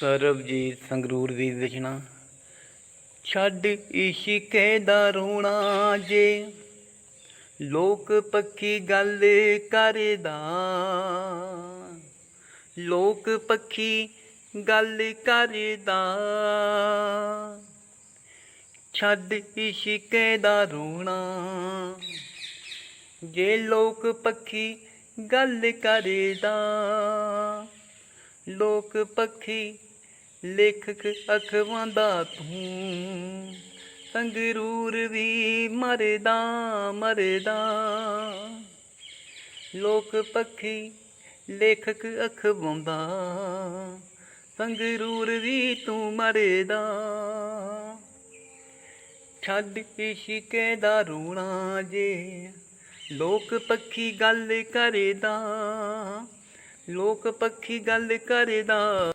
ਸਰਬਜੀਤ ਸੰਗਰੂਰ ਦੀ ਲਿਖਣਾ ਛੱਡ ਇਸ਼ਕੇ ਦਾ ਰੋਣਾ ਜੇ, ਲੋਕ ਪੱਕੀ ਗੱਲ ਕਰਦਾ। ਲੋਕ ਪੱਕੀ ਗੱਲ ਕਰਦਾ। ਛੱਡ ਇਸ਼ਕੇ ਦਾ ਰੋਣਾ ਜੇ ਲੋਕ ਪੱਖੀ ਗੱਲ ਕਰਦਾ। ਲੋਕ ਪੱਖੀ ਲੇਖਕ ਅਖਵਾਂ ਦਾ ਤੂੰ। ਸੰਗਰੂਰ ਵੀ ਮਰਦਾ ਮਰਦਾ। ਲੋਕ ਪੱਖੀ ਲੇਖਕ ਅਖਵਾਉਂਦਾ ਸੰਗਰੂਰ ਵੀ ਤੂੰ ਮਰਦਾ। ਛੱਡ ਇਸ਼ਕੇ ਦਾ ਰੋਣਾ ਜੇ ਲੋਕ ਪੱਖੀ ਗੱਲ ਕਰਦਾ। ਲੋਕ ਪੱਖੀ ਗੱਲ ਕਰਦਾ।